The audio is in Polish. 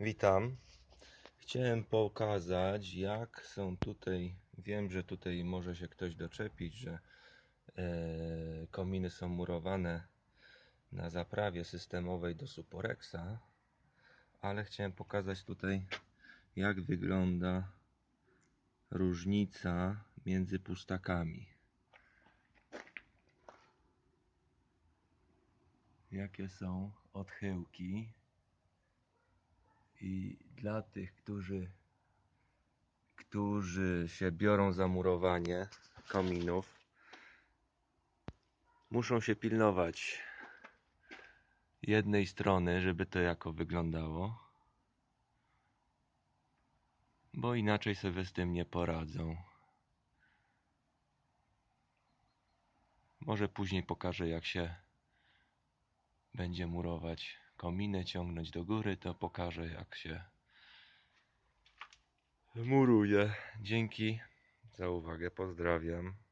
Witam. Chciałem pokazać, jak są tutaj. Wiem, że tutaj może się ktoś doczepić, że e, kominy są murowane na zaprawie systemowej do Suporexa, ale chciałem pokazać tutaj, jak wygląda różnica między pustakami. Jakie są odchyłki i dla tych, którzy, którzy się biorą za murowanie kominów, muszą się pilnować jednej strony, żeby to jako wyglądało, bo inaczej sobie z tym nie poradzą. Może później pokażę, jak się będzie murować kominy, ciągnąć do góry, to pokażę, jak się muruje. Dzięki za uwagę, pozdrawiam.